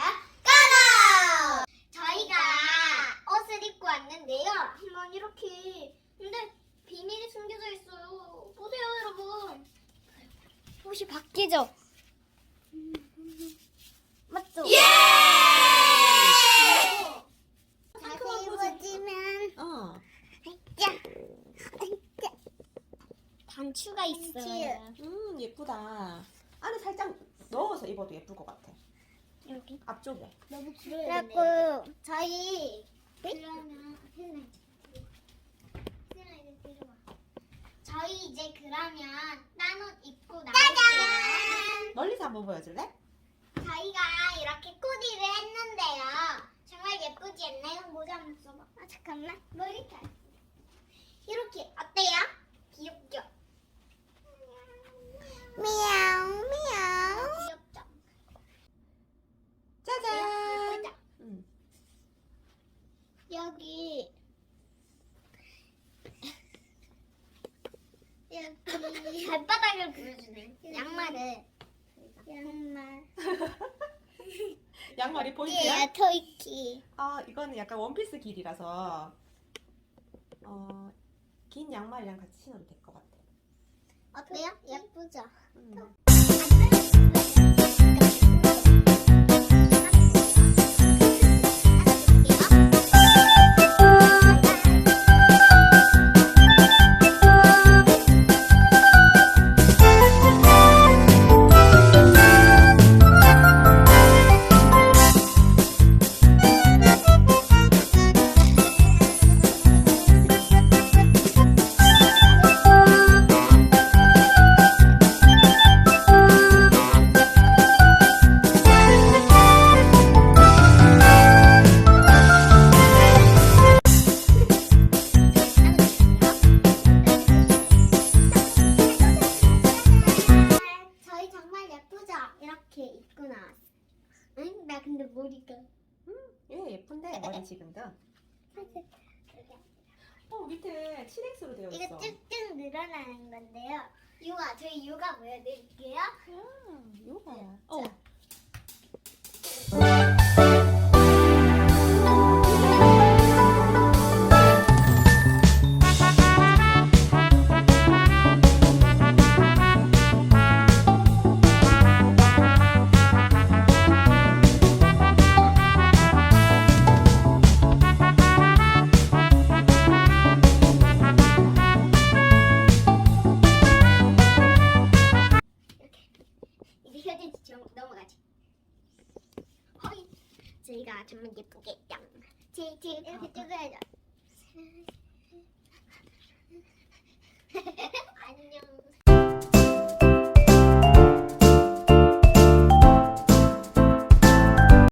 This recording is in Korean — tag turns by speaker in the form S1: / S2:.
S1: 까라! 저희가 옷을 입고 왔는데요. 음, 한번 이렇게. 근데 비밀이 숨겨져 있어요. 보세요, 여러분. 옷이 바뀌죠? 맞죠? 예! 어. 단추가 있어요. 단추.
S2: 음 예쁘다. 안에 살짝 넣어서 입어도 예쁠 것 같아.
S1: 여기.
S2: 앞쪽에.
S1: 너무 길어요. 그래갖고 저희
S2: 네?
S1: 그러면 혜진아 이제 들어와. 저희 이제 그러면 딴옷 입고 나갈게요.
S2: 멀리서 한번 보여줄래?
S1: 저희가 이렇게 코디를 했는데요. 정말 예쁘지 않나요? 모자 한번 써봐. 아 잠깐만 머리카락. 이렇게 어때요? 귀엽죠? 미야옹 미야옹. 귀엽죠?
S2: 짜잔.
S1: 예쁘죠?
S2: 음.
S1: 여기 여기 발바닥을 보여주네. 양말을 양말.
S2: 양말이 포인트야?
S1: 예, 토이키.
S2: 아 이거는 약간 원피스 길이라서 어, 긴 양말이랑 같이 신어도 될 것 같아.
S1: 어때요? 예쁘죠?
S2: 음.
S1: 나 근데 머리가
S2: 예 예쁜데 머리 지금도. 어 밑에 7X로 되어 있어.
S1: 이거 쭉쭉 늘어나는 건데요. 유아, 저희 유가 보여드릴게요.
S2: 아, 요가야. 어.
S1: 제가 정말 예쁘게 양. 제, 제 이렇게 찍어야죠.